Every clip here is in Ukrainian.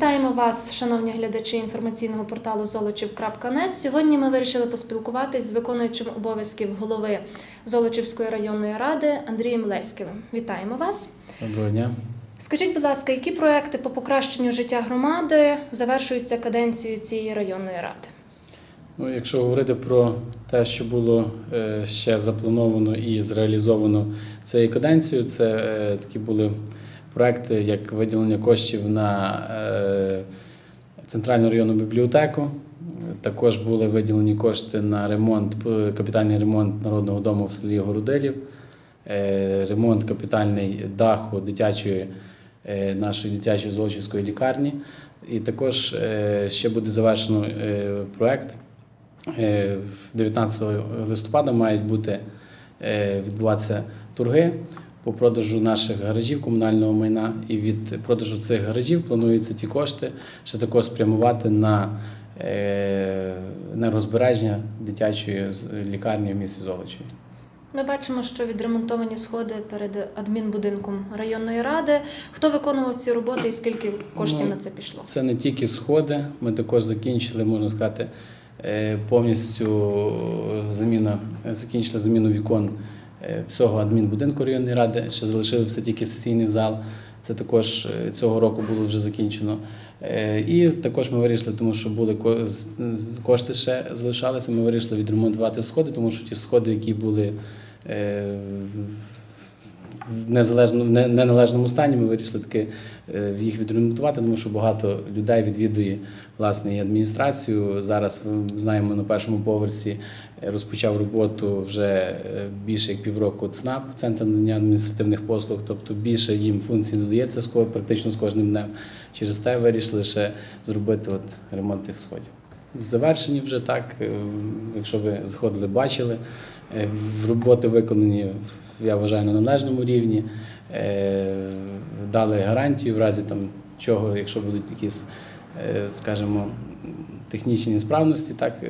Вітаємо вас, шановні глядачі інформаційного порталу Золочів.нет. Сьогодні ми вирішили поспілкуватись з виконуючим обов'язків голови Золочівської районної ради Андрієм Леськівим. Вітаємо вас. Доброго дня. Скажіть, будь ласка, які проекти по покращенню життя громади завершуються каденцією цієї районної ради? Ну, якщо говорити про те, що було е, ще заплановано і зреалізовано цією каденцією, це е, такі були проекти, як виділення коштів на е, центральну районну бібліотеку. Також були виділені кошти на ремонт, капітальний ремонт народного дому в селі Городилів, е, ремонт капітальний даху дитячої е, нашої дитячої золочівської лікарні. І також ще буде завершено проект. Е, 19 листопада мають бути відбуватися торги по продажу наших гаражів комунального майна. І від продажу цих гаражів плануються ті кошти ще також спрямувати на е, енергозбереження дитячої лікарні в місті Золочеві. Ми бачимо, що відремонтовані сходи перед адмінбудинком районної ради. Хто виконував ці роботи і скільки коштів Ну, на це пішло? Це не тільки сходи. Ми також закінчили, можна сказати, е, повністю заміна, закінчили заміну вікон е, всього адмінбудинку районної ради. Ще залишили все тільки сесійний зал. Це також е, цього року було вже закінчено. Е, І також ми вирішили, тому що були кошти ще залишалися. Ми вирішили відремонтувати сходи, тому що ті сходи, які були е, в- в незалежно- в неналежному стані, ми вирішили таки е, їх відремонтувати, тому що багато людей відвідує власне і адміністрацію. Зараз знаємо на першому поверсі е, розпочав роботу вже е, більше як півроку ЦНАП, Центр надання адміністративних послуг, тобто більше їм функцій додається з практично з кожним днем. Через те вирішили ще зробити от ремонт тих сходів. Завершені вже так. е, Якщо ви заходили, бачили. Е, Роботи виконані, я вважаю, на належному рівні. Е, Дали гарантію в разі там чого, якщо будуть якісь, скажімо, технічні несправності, так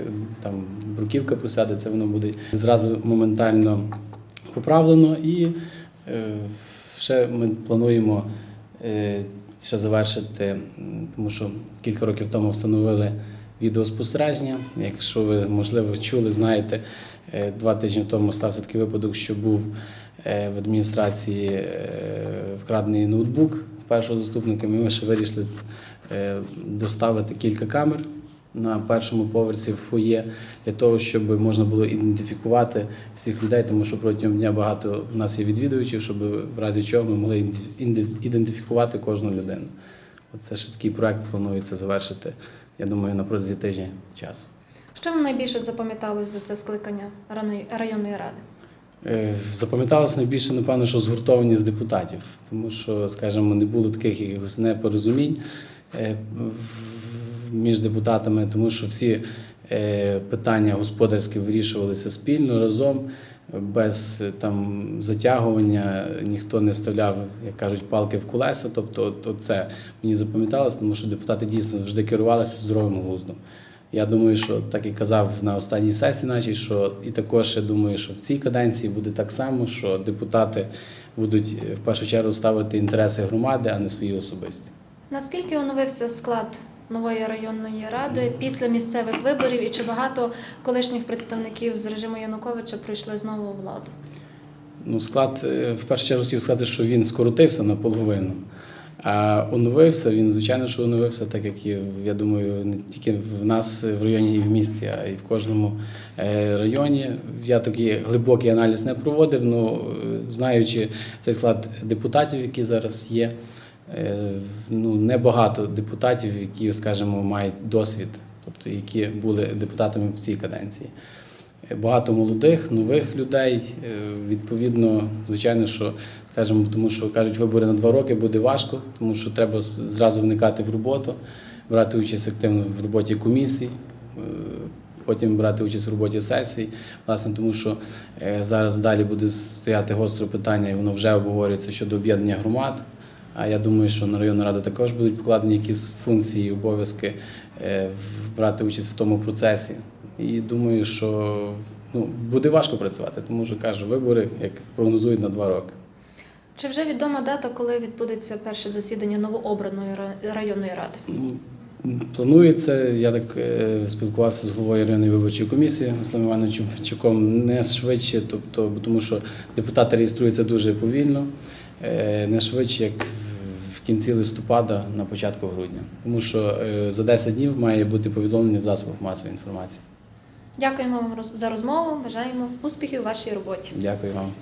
там бруківка просяде, це воно буде зразу моментально поправлено. І ще ми плануємо ще завершити, тому що кілька років тому встановили відеоспостереження. Якщо ви, можливо, чули, знаєте, е, два тижні тому стався такий випадок, що був е, в адміністрації е, вкрадений ноутбук першого заступника. Ми ще вирішили доставити кілька камер на першому поверсі в фоє для того, щоб можна було ідентифікувати всіх людей, тому що протягом дня багато в нас є відвідувачів, щоб в разі чого ми могли ідентиф- ідентифікувати кожну людину. Оце ще такий проект планується завершити, я думаю, на протязі тижня часу. Що вам найбільше запам'яталось за це скликання районної ради? Е, Запам'яталось найбільше, напевно, що згуртованість депутатів, тому що, скажімо, не було таких якихось непорозумінь е, між депутатами, тому що всі е, питання господарські вирішувалися спільно разом, без там затягування, ніхто не вставляв, як кажуть, палки в колеса. Тобто, от, от це мені запам'яталось, тому що депутати дійсно завжди керувалися здоровим глуздом. Я думаю, що так і казав на останній сесії нашій, що і також я думаю, що в цій каденції буде так само, що депутати будуть е, в першу чергу ставити інтереси громади, а не свої особисті. Наскільки оновився склад нової районної ради після місцевих виборів і чи багато колишніх представників з режиму Януковича пройшли знову владу? Ну, склад, е, в першу чергу хотів сказати, що він скоротився наполовину. А оновився, він, звичайно, що оновився, так як і, я думаю, не тільки в нас в районі і в місті, а й в кожному е, районі. Я такий глибокий аналіз не проводив, але знаючи цей склад депутатів, які зараз є, е, ну, небагато депутатів, які, скажімо, мають досвід, тобто які були депутатами в цій каденції. Багато молодих, нових людей. Е, Відповідно, звичайно, що скажімо, тому що кажуть, вибори на два роки буде важко, тому що треба зразу вникати в роботу, брати участь активно в роботі комісій, е, потім брати участь в роботі сесій. Власне, тому що е, зараз далі буде стояти гостре питання, і воно вже обговорюється щодо об'єднання громад. А я думаю, що на районну раду також будуть покладені якісь функції і обов'язки е, брати участь в тому процесі. І думаю, що ну, буде важко працювати, тому що кажу, вибори, як прогнозують на два роки. Чи вже відома дата, коли відбудеться перше засідання новообраної районної ради? Ну, Планується, я так е, спілкувався з головою районної виборчої комісії Василем Івановичем Федчуком, не швидше, тобто, тому що депутати реєструються дуже повільно, е, не швидше, як кінці листопада, на початку грудня. Тому що е, за 10 днів має бути повідомлення в засобах масової інформації. Дякуємо вам за розмову. Бажаємо успіхів у вашій роботі. Дякую вам.